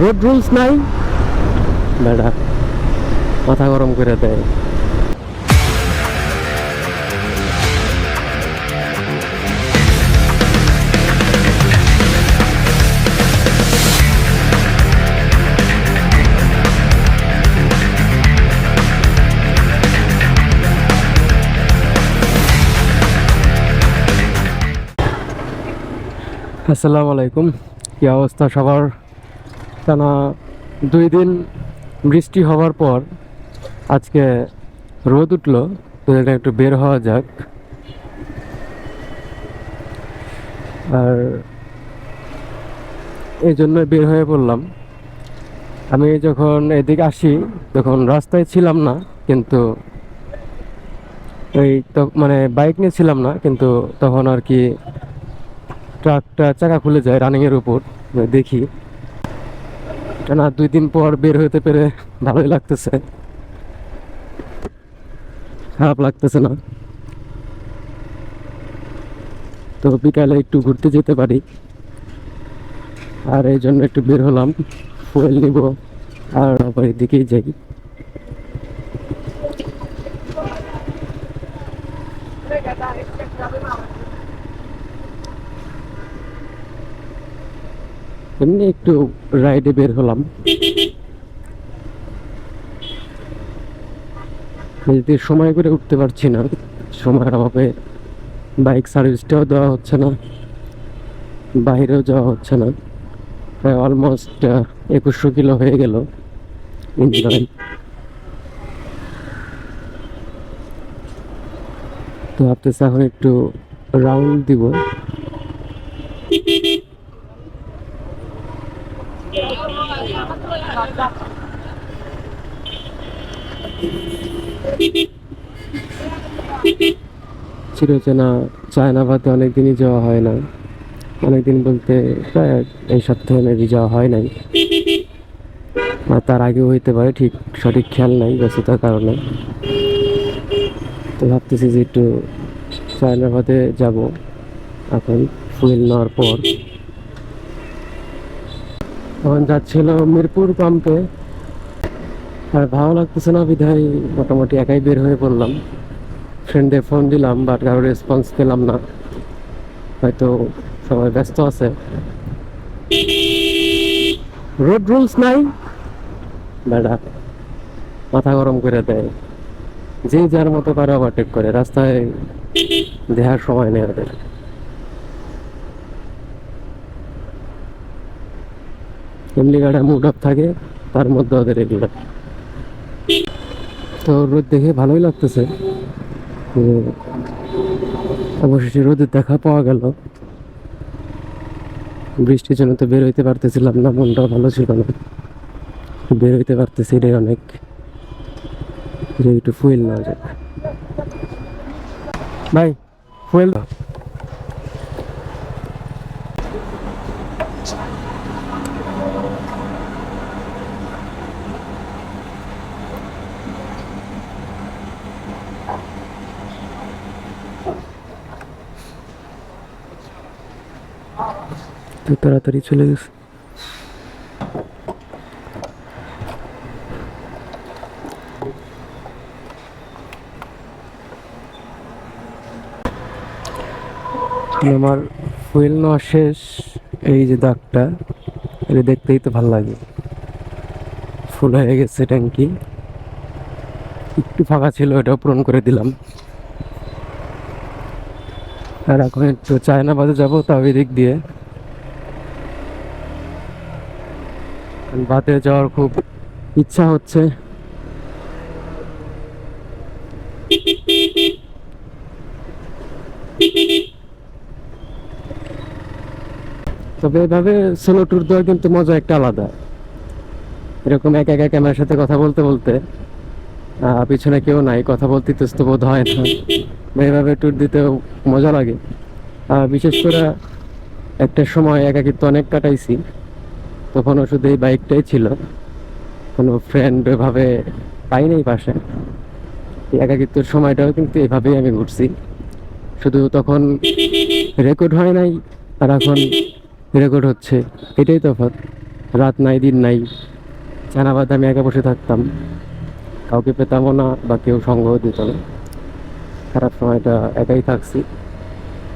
Road rules নাই? বেড়া মাথা গরম করে দেয় আসসালামু আলাইকুম। কি অবস্থা সবার? টানা দুই দিন বৃষ্টি হওয়ার পর আজকে রোদ উঠল, তো এটা একটু বের হওয়া যাক। আর এই জন্য বের হয়ে পড়লাম। আমি যখন এদিকে আসি, তখন রাস্তায় ছিলাম না, কিন্তু এই মানে বাইক নিয়ে ছিলাম না, কিন্তু তখন আর কি ট্রাকটা চাকা খুলে যায় রানিংয়ের উপর, দেখি। না দুই দিন পর বের হতে পেরে ভালোই লাগতেছে। খারাপ লাগতেছে না। তো বিকালে একটু ঘুরতে যেতে পারি। আর এই জন্য একটু বের হলাম ফুয়েল নিব, আর আবার এদিকেই যাই। এমনি একটু রাইডে বের হলাম। যদি সময় করে উঠতে পারছি না। সময়ের অভাবে বাইক সার্ভিসটাও দেওয়া হচ্ছে না। বাইরেও যাওয়া হচ্ছে না। প্রায় অলমোস্ট একুশশো কিলো হয়ে গেল ইঞ্জিন তো ভাবতেছি এখন একটু রাউন্ড দিব। চিরচেনা চায়নাবাদে অনেকদিনই যাওয়া হয় না অনেকদিন বলতে প্রায় এই সপ্তাহে মেবি যাওয়া হয় নাই। আর তার আগেও হইতে পারে, ঠিক সঠিক খেয়াল নাই ব্যস্ততার কারণে। তো ভাবতেছি যে একটু চায়নাবাদে যাব। এখন ফুয়েল নেওয়ার পর। তখন যাচ্ছিল মিরপুর পাম্পে। আর ভালো লাগতেছে না, বিধায় মোটামুটি একাই বের হয়ে পড়লাম। ফ্রেন্ডে ফোন দিলাম বাট কারও রেসপন্স পেলাম না। হয়তো সবাই ব্যস্ত আছে। রোড রুলস নাই। বেড়া, মাথা গরম করে দেয়। যে যার মতো পারে ওভারটেক করে, রাস্তায় দেহার সময় নেই ওদের। এমনি গাড়ি মুড অফ থাকে, তার মধ্যে ওদের এগুলো। তো রোদ দেখে ভালোই লাগতেছে। অবশেষে রোদের দেখা পাওয়া গেল। বৃষ্টির জন্য তো বের হইতে পারতেছিলাম না, মনটাও ভালো ছিল না। বের হইতে পারতেছি রে অনেক। একটু ফুয়েল না, যাক। ভাই, ফুয়েল তো তাড়াতাড়ি চলে গেছে। আমার ফুয়েল নেওয়া শেষ, এই যে দাগটা, এটা দেখতেই তো ভালো লাগে। ফুল হয়ে গেছে ট্যাঙ্কি। একটু ফাঁকা ছিল, এটাও পূরণ করে দিলাম। আর এখন একটু চায়না বাজে যাব তাও এদিক দিয়ে। বাদে যাওয়ার খুব ইচ্ছা হচ্ছে। তবে এভাবে সোলো ট্যুর দেওয়ার কিন্তু মজা একটা আলাদা। এরকম একা একা ক্যামেরার সাথে কথা বলতে বলতে পিছনে কেউ নাই, কথা বলতে ইতস্ত বোধ হয় না। এভাবে ট্যুর দিতেও মজা লাগে। বিশেষ করে একটা সময় একাকিত্ব অনেক কাটাইছি। তখনও শুধু এই বাইকটাই ছিল। কোনো ফ্রেন্ড ওইভাবে পাই নাই পাশে। একাকিত্বের সময়টাও কিন্তু এভাবেই আমি ঘুরছি। শুধু তখন রেকর্ড হয় নাই, আর এখন রেকর্ড হচ্ছে। এটাই তফাৎ। রাত নাই, দিন নাই। চানাবাদ আমি একা বসে থাকতাম। কাউকে পেতামও না বা কেউ সঙ্গ দিত না। খারাপ সময়টা একাই থাকছি।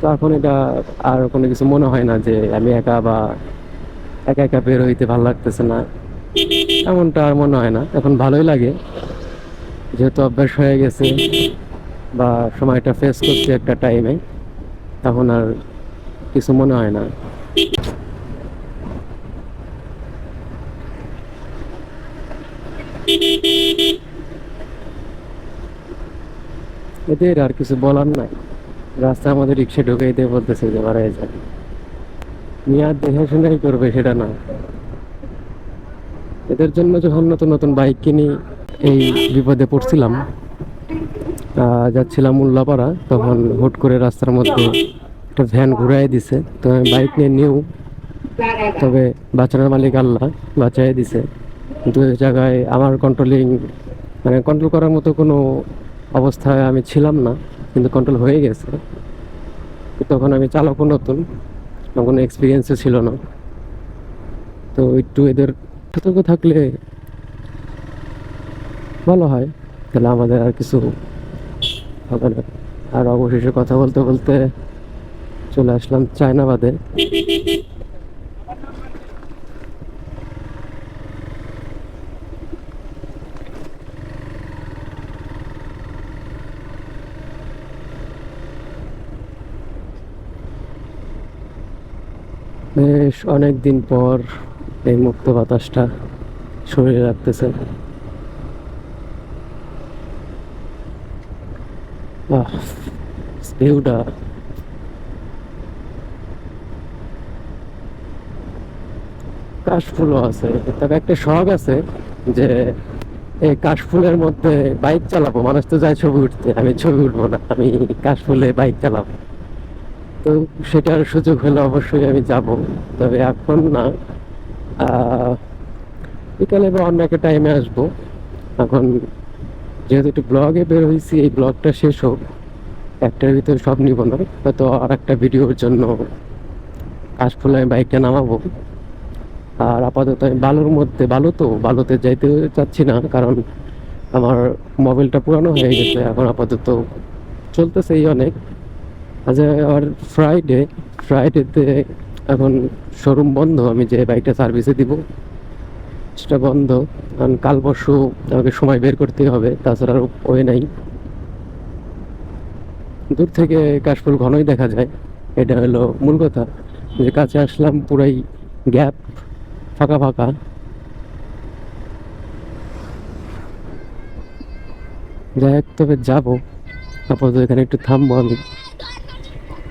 তো এখন এটা আর কোনো কিছু মনে হয় না যে আমি একা বা একা একা বের হইতে ভালো লাগতেছে না। এমনটা আর মনে হয় না। এখন ভালোই লাগে। যেহেতু অভ্যাস হয়ে গেছে বা সময়টা ফেস করছি একটা টাইমে তখন আর কিছু মনে হয় না। এদের আর কিছু বলার নাই। রাস্তা আমাদের রিক্সা ঢুকাই দিয়ে বলতেছে যে বাড়াই যায় মেয়াদ দেখে শুনেই করবে সেটা না। এদের জন্য যখন নতুন নতুন বাইক কিনি, এই বিপদে পড়ছিলাম যাচ্ছিলাম উল্লাপাড়া, তখন হুট করে রাস্তার মধ্যে একটা ভ্যান ঘুরাই দিছে। তো আমি বাইক নিয়ে নিউ তবে বাঁচানোর মালিক আল্লাহ, বাঁচাই দিছে। কিন্তু জায়গায় আমার কন্ট্রোলিং মানে কন্ট্রোল করার মতো কোনো অবস্থায় আমি ছিলাম না, কিন্তু কন্ট্রোল হয়ে গেছে। তখন আমি চালকও নতুন আমার কোনো এক্সপিরিয়েন্সও ছিল না। তো একটু এদের সতর্ক থাকলে ভালো হয়। তাহলে আমাদের আর কিছু হবে না। আর অবশেষে কথা বলতে বলতে চলে আসলাম চায়নাবাদে। বেশ অনেক দিন পর এই মুক্ত বাতাসটা শরীরে রাখতেছে ভিউটা। কাশফুলও আছে, তবে একটা শখ আছে যে এই কাশফুলের মধ্যে বাইক চালাবো, মানুষ তো যায় ছবি উঠতে, আমি ছবি উঠবো না, আমি কাশফুলে বাইক চালাবো। তো সেটার সুযোগ হলে অবশ্যই আমি যাব। তবে এখন না বিকালে বা অন্য একটা টাইমে আসব। এখন যেহেতু একটু ব্লগে বের হয়েছি, এই ব্লগটা শেষ হোক, একটার ভিতরে সব নিব না। হয়তো আর একটা ভিডিওর জন্য কাশফুলে আমি বাইকটা নামাবো। আর আপাতত আমি বালুর মধ্যে, বালু তো, বালুতে যাইতে চাচ্ছি না, কারণ আমার মোবাইলটা পুরানো হয়ে গেছে। এখন আপাতত চলতেছে এই অনেক। আজ আর ফ্রাইডে ফ্রাইডেতে এখন শোরুম বন্ধ, আমি যে বাইকটা সার্ভিসে দিব, সেটা বন্ধ। কারণ কাল পরশু আমাকে সময় বের করতে হবে, তাছাড়া আর ওয়ে নাই। দূর থেকে কাশফুল ঘনই দেখা যায়। এটা হলো মূল কথা। যে কাছে আসলাম, পুরাই গ্যাপ ফাঁকা ফাঁকা। যাই হোক, তবে যাব। আপাতত এখানে একটু থামবো আমি।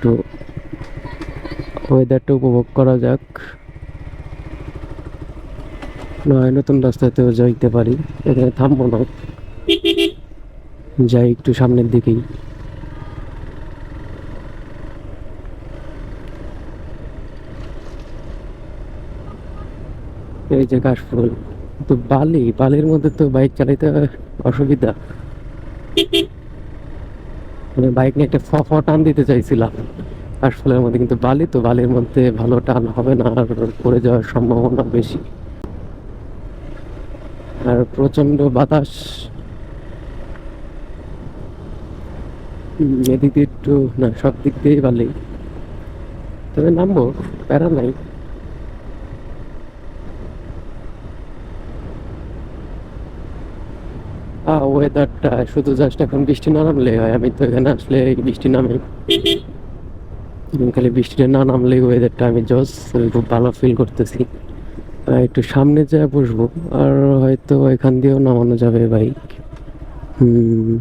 একটু ওয়েদারটা উপভোগ করা যাক। নয়, নতুন রাস্তাতেও যাইতে পারি, এখানে থামবো না। যাই একটু সামনের দিকেই। এই যে কাশফুল, তো বালি, বালির মধ্যে তো বাইক চালাইতে অসুবিধা। মানে বাইক নিয়ে একটা ফ টান দিতে চাইছিলাম। কাশফুলের মধ্যে কিন্তু বালি, তো বালির মধ্যে ভালো টান হবে না আর পড়ে যাওয়ার সম্ভাবনা বেশি। আর প্রচণ্ড বাতাস। এদিক দিয়ে একটু, না, সব দিক দিয়েই বালি। তবে নামবো, প্যারা নাই। ওয়েদারটা শুধু জাস্ট এখন বৃষ্টি না নামলে হয়। আমি তো এখানে আসলে বৃষ্টি নামে। খালি বৃষ্টিটা না নামলেই ওয়েদারটা আমি জস খুব ভালো ফিল করতেছি। একটু সামনে যা বসবো, আর হয়তো এখান দিয়েও নামানো যাবে বাইক হুম।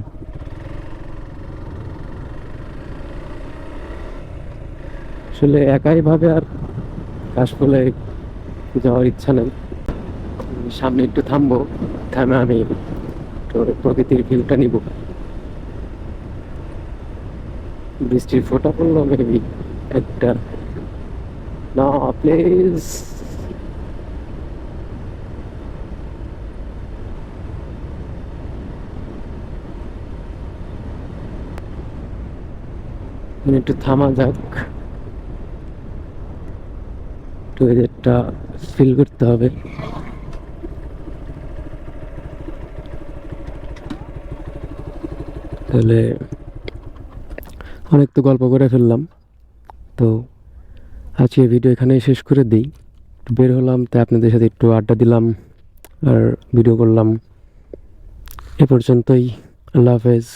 আসলে একাই ভাবে আর কাশফুলে যাওয়ার ইচ্ছা নেই। সামনে একটু থামবো, থামে আমি প্রকৃতির ভিউটা নিব। বৃষ্টির ফোঁটা পড়ল মেবি একটা। না প্লিজ একটু থামা যাক। একটু ওয়েদারটা ফিল করতে হবে। তাহলে অনেক তো গল্প করে ফেললাম। তো আজকে ভিডিও এখানেই শেষ করে দিই। বের হলাম, তাই আপনাদের সাথে একটু আড্ডা দিলাম আর ভিডিও করলাম। এ পর্যন্তই, আল্লাহ হাফেজ।